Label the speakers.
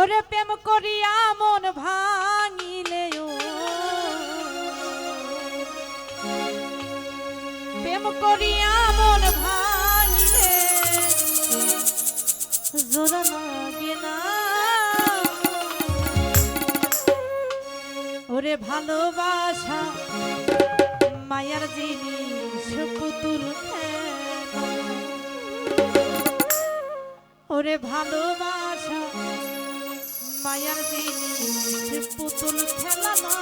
Speaker 1: ওরে প্রেম করিয়া মন ভাঙিলে প্রেম করিয়া মন ভাঙিলে জোড়া লাগে না। ওরে ভালোবাসা, মায়ার জিনিস পুতুল ওরে ভালোবাসা মায়ার দিন পুতুল খেলা না